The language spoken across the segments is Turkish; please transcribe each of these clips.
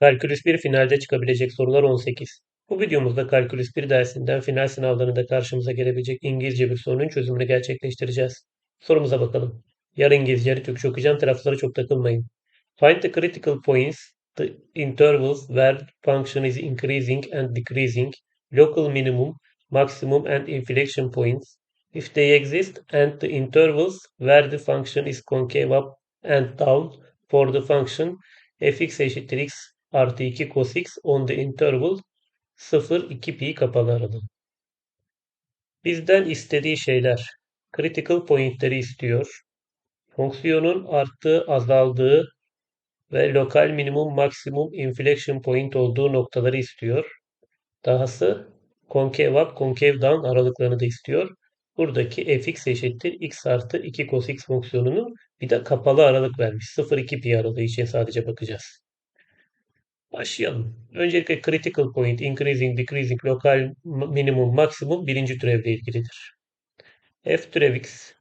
Kalkülüs 1 finalde çıkabilecek sorular 18. Bu videomuzda Kalkülüs 1 dersinden final sınavlarında karşımıza gelebilecek İngilizce bir sorunun çözümünü gerçekleştireceğiz. Sorumuza bakalım. Yarı İngilizce, yarı Türkçe okuyacağım taraflara çok takılmayın. Find the critical points, the intervals where function is increasing and decreasing, local minimum, maximum and inflection points, if they exist, and the intervals where the function is concave up and down for the function fx eşittir x artı 2 cos x on the interval 0-2 pi kapalı aralığı. Bizden istediği şeyler critical pointleri istiyor. Fonksiyonun arttığı, azaldığı ve lokal minimum maksimum inflection point olduğu noktaları istiyor. Dahası concave up, concave down aralıklarını da istiyor. Buradaki fx eşittir x artı 2 cos x fonksiyonunun bir de kapalı aralık vermiş. 0-2 pi aralığı için sadece bakacağız. Başlayalım. Öncelikle critical point, increasing, decreasing, lokal minimum, maksimum birinci türevle ilgilidir. f türev x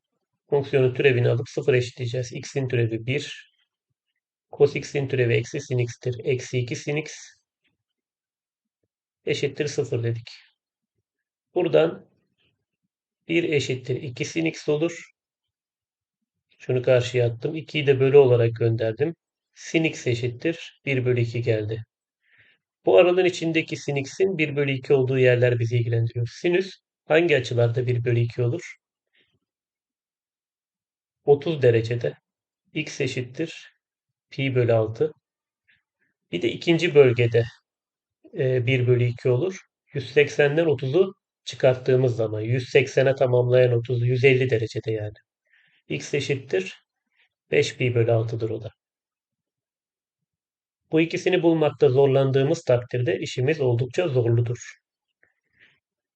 fonksiyonun türevini alıp 0 eşitleyeceğiz. x'in türevi 1, cos x'in türevi eksi sin x'tir. Eksi 2 sin x eşittir 0 dedik. Buradan 1 eşittir 2 sin x olur. Şunu karşıya attım. 2'yi de bölü olarak gönderdim. Sin x eşittir 1 bölü 2 geldi. Bu aralığın içindeki sin x'in 1 bölü 2 olduğu yerler bizi ilgilendiriyor. Sinüs hangi açılarda 1 bölü 2 olur? 30 derecede x eşittir pi bölü 6. Bir de ikinci bölgede 1 bölü 2 olur. 180'den 30'u çıkarttığımız zaman 180'e tamamlayan 30 150 derecede yani. x eşittir 5 pi bölü 6'dır o da. Bu ikisini bulmakta zorlandığımız takdirde işimiz oldukça zorludur.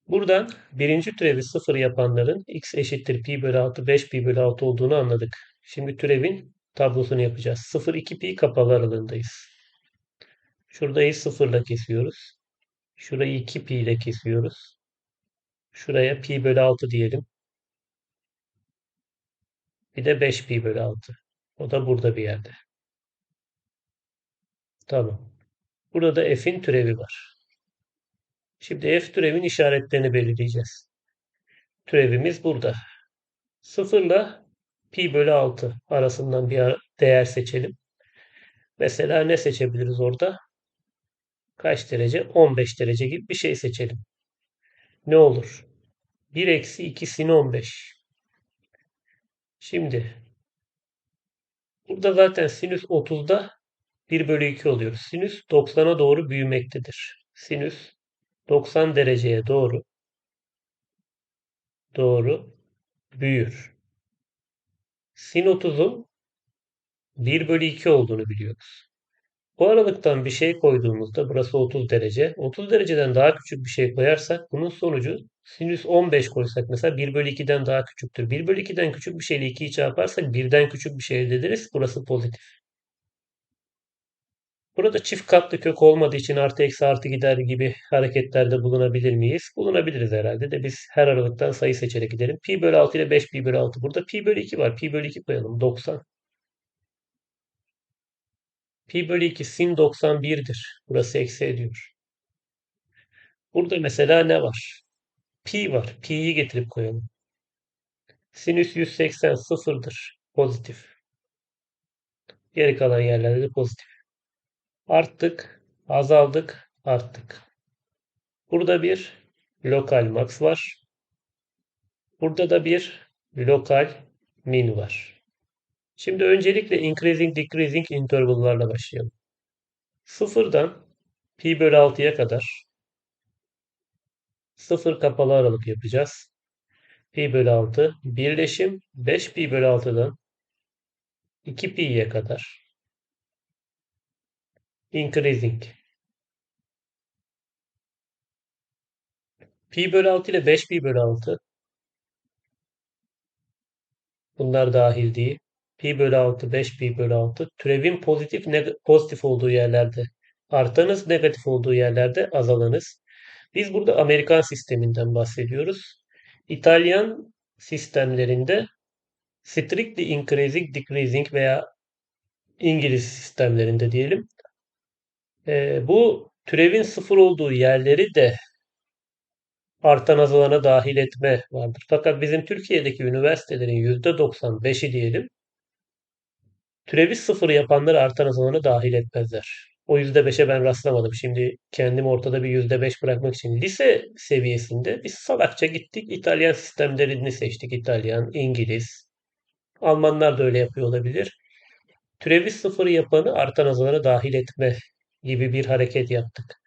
Buradan birinci türevi sıfır yapanların x eşittir pi bölü 6 5 pi bölü 6 olduğunu anladık. Şimdi türevin tablosunu yapacağız. 0 2 pi kapalı aralığındayız. Şuradayı sıfırla kesiyoruz. Şurayı 2 pi ile kesiyoruz. Şuraya pi bölü 6 diyelim. Bir de 5 pi bölü 6. O da burada bir yerde. Tamam. Burada da f'in türevi var. Şimdi f türevin işaretlerini belirleyeceğiz. Türevimiz burada. 0 ile pi bölü 6 arasından bir değer seçelim. Mesela ne seçebiliriz orada? Kaç derece? 15 derece gibi bir şey seçelim. Ne olur? 1 eksi 2 sin 15. Şimdi burada zaten sinüs 30'da 1 bölü 2 oluyor. Sinüs 90'a doğru büyümektedir. Sinüs 90 dereceye doğru doğru büyür. Sin 30'un 1 bölü 2 olduğunu biliyoruz. Bu aralıktan bir şey koyduğumuzda burası 30 derece. 30 dereceden daha küçük bir şey koyarsak bunun sonucu sinüs 15 koysak mesela 1 bölü 2'den daha küçüktür. 1 bölü 2'den küçük bir şeyle 2'yi çarparsak 1'den küçük bir şey elde ederiz. Burası pozitif. Burada çift katlı kök olmadığı için artı eksi artı gider gibi hareketlerde bulunabilir miyiz? Bulunabiliriz herhalde de biz her aralıktan sayı seçerek gidelim. Pi bölü 6 ile 5 pi bölü 6. Burada pi bölü 2 var. Pi bölü 2 koyalım. 90. Pi bölü 2 sin 91'dir. Burası eksi ediyor. Burada mesela ne var? Pi var. Pi'yi getirip koyalım. Sinüs 180 sıfırdır. Pozitif. Geri kalan yerlerde de pozitif. Arttık, azaldık, arttık. Burada bir lokal max var. Burada da bir lokal min var. Şimdi öncelikle increasing decreasing interval'larla başlayalım. Sıfırdan pi bölü 6'ya kadar sıfır kapalı aralık yapacağız. Pi bölü 6 birleşim 5 pi bölü 6'dan 2 pi'ye kadar increasing pi bölü 6 ile 5 pi bölü 6 bunlar dahil değil. Pi bölü 6, 5 pi bölü 6 türevin pozitif pozitif olduğu yerlerde artanız, negatif olduğu yerlerde azalanız. Biz burada Amerikan sisteminden bahsediyoruz. İtalyan sistemlerinde strictly increasing, decreasing veya İngiliz sistemlerinde diyelim Ee, bu türevin sıfır olduğu yerleri de artan azalana dahil etme vardır. Fakat bizim Türkiye'deki üniversitelerin %95'i diyelim türevi sıfır yapanları artan azalana dahil etmezler. O %5'e ben rastlamadım. Şimdi kendimi ortada bir %5 bırakmak için lise seviyesinde biz salakça gittik. İtalyan sistemlerini seçtik. İtalyan, İngiliz, Almanlar da öyle yapıyor olabilir. Türevi sıfır yapanı artan azalana dahil etme gibi bir hareket yaptık.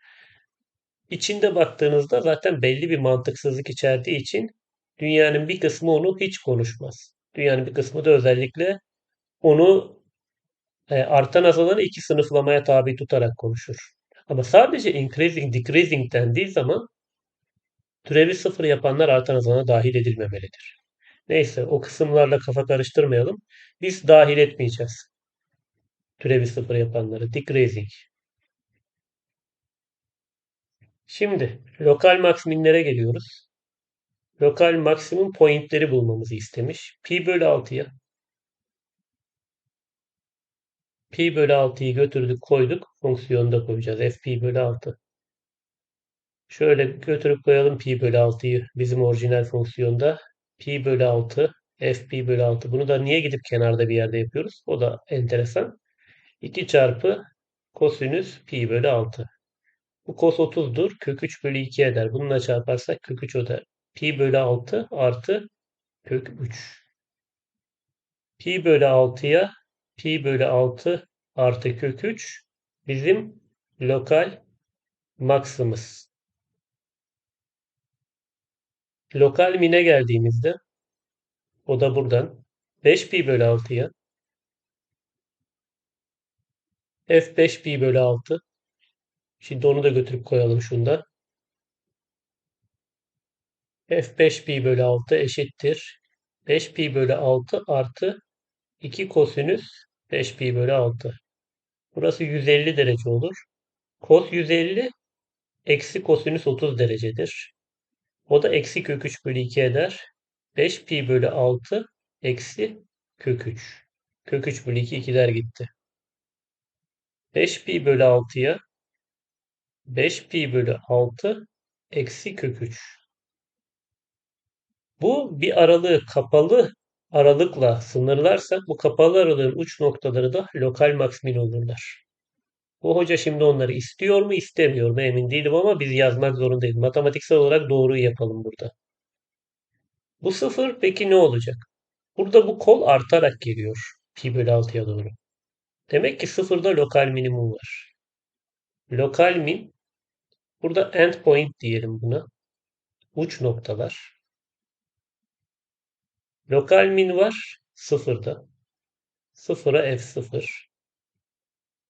İçinde baktığınızda zaten belli bir mantıksızlık içerdiği için dünyanın bir kısmı onu hiç konuşmaz. Dünyanın bir kısmı da özellikle onu e, artan azalanı iki sınıflamaya tabi tutarak konuşur. Ama sadece increasing, decreasing dendiği zaman türevi sıfır yapanlar artan azalana dahil edilmemelidir. Neyse o kısımlarla kafa karıştırmayalım. Biz dahil etmeyeceğiz. Türevi sıfır yapanları. Decreasing. Şimdi lokal maksimumlere geliyoruz. Lokal maksimum pointleri bulmamızı istemiş. Pi bölü 6'ya pi bölü 6'yı götürdük koyduk. Fonksiyonda koyacağız. f pi bölü 6. Şöyle götürüp koyalım pi bölü 6'yı bizim orijinal fonksiyonda. Pi bölü 6 f pi bölü 6. Bunu da niye gidip kenarda bir yerde yapıyoruz? O da enteresan. 2 çarpı kosinüs pi bölü 6. Bu cos 30'dur. Kök 3 bölü 2 eder. Bununla çarparsak kök 3 eder. Pi bölü 6 artı kök 3. Pi bölü 6'ya pi bölü 6 artı kök 3 bizim lokal maksimız. Lokal mine geldiğimizde o da buradan 5 pi bölü 6'ya f5 pi bölü 6 şimdi onu da götürüp koyalım şunda. f5 pi bölü 6 eşittir 5 pi bölü 6 artı 2 kosinüs 5 pi bölü 6. Burası 150 derece olur. Kos 150 eksi kosinüs 30 derecedir. O da eksi kök 3 bölü 2 eder. 5 pi bölü 6 eksi kök 3. Kök 3 bölü 2 2'ler gitti. 5 pi bölü 6'ya 5 pi bölü 6 eksi kök 3. Bu bir aralığı kapalı aralıkla sınırlarsak bu kapalı aralığın uç noktaları da lokal maksimin olurlar. Bu hoca şimdi onları istiyor mu istemiyor mu emin değilim ama biz yazmak zorundayız. Matematiksel olarak doğruyu yapalım burada. Bu sıfır peki ne olacak? Burada bu kol artarak geliyor. Pi bölü 6'ya doğru. Demek ki sıfırda lokal minimum var. Lokal min burada end point diyelim buna. Uç noktalar. Lokal min var sıfırda. Sıfıra f0.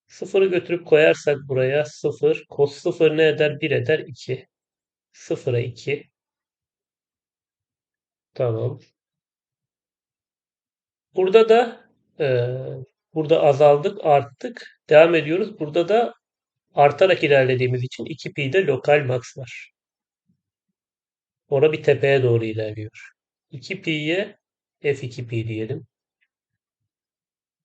Sıfırı götürüp koyarsak buraya 0. Cos 0 ne eder? 1 eder 2. 0'a 2. Tamam. Burada da e, burada azaldık, arttık. Devam ediyoruz. Burada da artarak ilerlediğimiz için 2pi'de lokal max var. Ora bir tepeye doğru ilerliyor. 2pi'ye f2pi diyelim.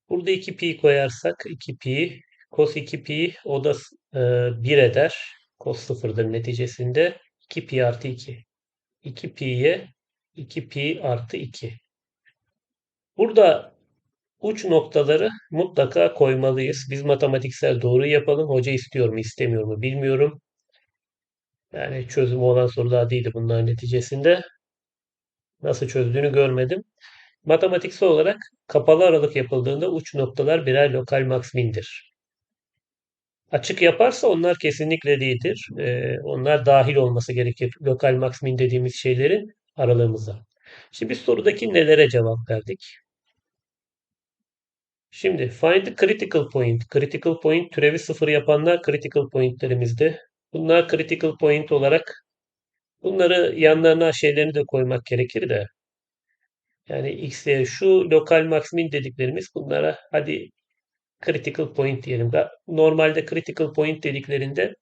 Burada 2pi koyarsak 2pi cos 2pi o da e, 1 eder. Cos sıfırdır neticesinde. 2pi artı 2. 2pi'ye 2pi artı 2. Burada uç noktaları mutlaka koymalıyız. Biz matematiksel doğru yapalım. Hoca istiyor mu istemiyor mu bilmiyorum. Yani çözümü olan sorular değildi bunlar neticesinde. Nasıl çözdüğünü görmedim. Matematiksel olarak kapalı aralık yapıldığında uç noktalar birer lokal maksimindir. Açık yaparsa onlar kesinlikle değildir. Ee, onlar dahil olması gerekir. Lokal maksimin dediğimiz şeylerin aralığımıza. Şimdi sorudaki nelere cevap verdik? Şimdi find the critical point. Critical point türevi sıfır yapanlar critical pointlerimizde. Bunlar critical point olarak bunları yanlarına şeylerini de koymak gerekir de. Yani x'e şu lokal maksimin dediklerimiz bunlara hadi critical point diyelim. Normalde critical point dediklerinde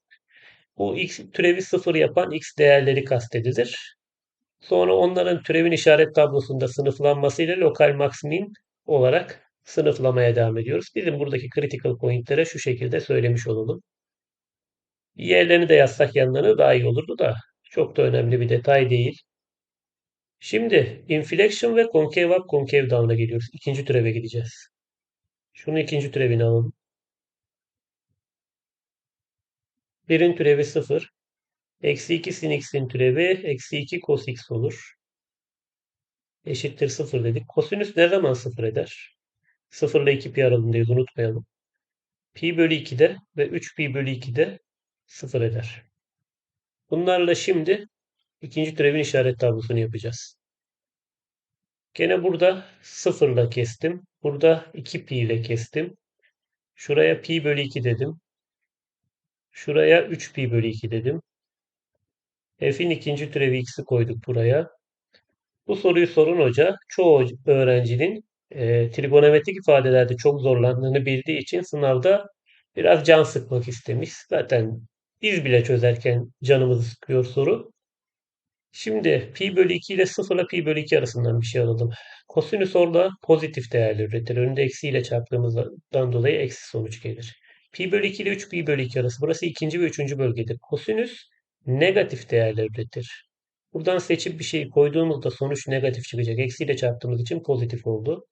bu x türevi sıfır yapan x değerleri kastedilir. Sonra onların türevin işaret tablosunda sınıflanmasıyla lokal maksimin olarak sınıflamaya devam ediyoruz. Bizim buradaki critical point'lere şu şekilde söylemiş olalım. Yerlerini de yazsak yanlarına daha iyi olurdu da çok da önemli bir detay değil. Şimdi inflection ve concave up, concave down'a geliyoruz. İkinci türeve gideceğiz. Şunu ikinci türevini alalım. Birin türevi 0. Eksi 2 sin x'in türevi eksi 2 cos x olur. Eşittir 0 dedik. Kosinüs ne zaman 0 eder? 0 ile 2 pi aralığındayız unutmayalım. Pi bölü 2'de ve 3 pi bölü 2'de 0 eder. Bunlarla şimdi ikinci türevin işaret tablosunu yapacağız. Gene burada 0 ile kestim. Burada 2 pi ile kestim. Şuraya pi bölü 2 dedim. Şuraya 3 pi bölü 2 dedim. F'in ikinci türevi x'i koyduk buraya. Bu soruyu sorun hoca çoğu öğrencinin e, trigonometrik ifadelerde çok zorlandığını bildiği için sınavda biraz can sıkmak istemiş. Zaten biz bile çözerken canımızı sıkıyor soru. Şimdi pi bölü 2 ile 0 ile pi bölü 2 arasından bir şey alalım. Kosinüs orada pozitif değerli üretir. Önünde eksiyle çarptığımızdan dolayı eksi sonuç gelir. Pi bölü 2 ile 3 pi bölü 2 arası. Burası ikinci ve üçüncü bölgedir. Kosinüs negatif değerler üretir. Buradan seçip bir şey koyduğumuzda sonuç negatif çıkacak. Eksiyle çarptığımız için pozitif oldu.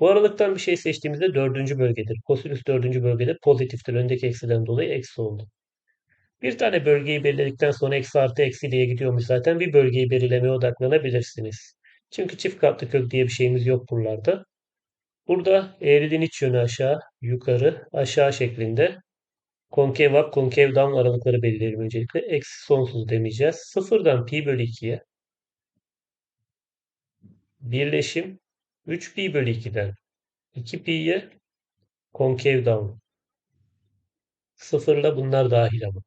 Bu aralıktan bir şey seçtiğimizde dördüncü bölgedir. Kosinüs dördüncü bölgede pozitiftir. Öndeki eksiden dolayı eksi oldu. Bir tane bölgeyi belirledikten sonra eksi artı eksiliğe gidiyormuş zaten. Bir bölgeyi belirlemeye odaklanabilirsiniz. Çünkü çift katlı kök diye bir şeyimiz yok buralarda. Burada eğriliğin iç yönü aşağı, yukarı, aşağı şeklinde konkev up, konkev down aralıkları belirleyelim öncelikle. Eksi sonsuz demeyeceğiz. Sıfırdan pi bölü 2'ye birleşim 3 pi bölü 2'den 2 pi'ye konkev down. Sıfırla bunlar dahil ama.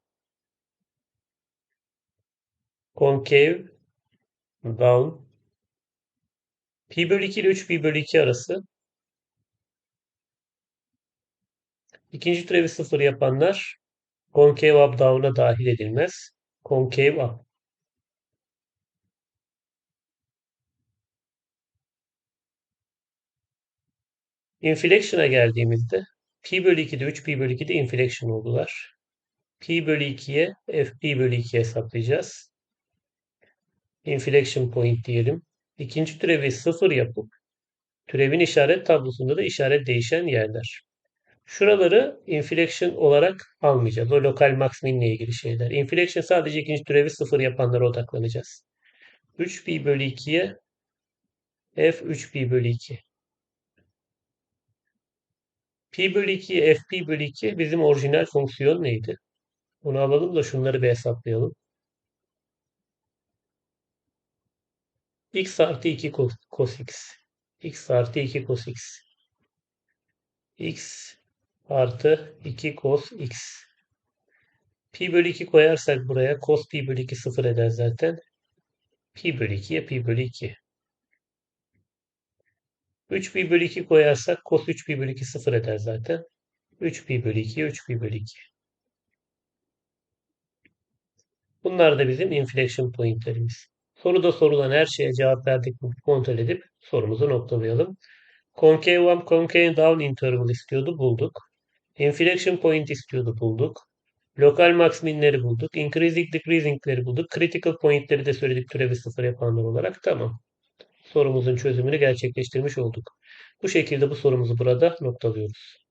Konkev down pi bölü 2 ile 3 pi bölü 2 arası İkinci türevi sıfır yapanlar concave up down'a dahil edilmez. Concave up. Inflection'a geldiğimizde pi bölü 2'de 3 pi bölü 2'de inflection oldular. Pi bölü 2'ye f pi bölü 2 hesaplayacağız. Inflection point diyelim. İkinci türevi sıfır yapıp türevin işaret tablosunda da işaret değişen yerler. Şuraları inflection olarak almayacağız. O lokal max min ilgili şeyler. Inflection sadece ikinci türevi sıfır yapanlara odaklanacağız. 3pi bölü 2'ye f 3pi bölü 2. Pi bölü 2 f pi bölü 2 bizim orijinal fonksiyon neydi? Onu alalım da şunları bir hesaplayalım. x artı 2 cos x. x artı 2 cos x. x artı 2 cos x. Pi bölü 2 koyarsak buraya cos pi bölü 2 sıfır eder zaten. Pi bölü 2'ye pi bölü 2. 3 pi bölü 2 koyarsak cos 3 pi bölü 2 sıfır eder zaten. 3 pi bölü 2'ye 3 pi bölü 2. Bunlar da bizim inflection pointlerimiz. Soruda sorulan her şeye cevap verdik mi kontrol edip sorumuzu noktalayalım. Concave one, concave down interval istiyordu bulduk. Inflection point istiyordu bulduk. Lokal max bulduk. Increasing decreasing'leri bulduk. Critical point'leri de söyledik türevi sıfır yapanlar olarak. Tamam. Sorumuzun çözümünü gerçekleştirmiş olduk. Bu şekilde bu sorumuzu burada noktalıyoruz.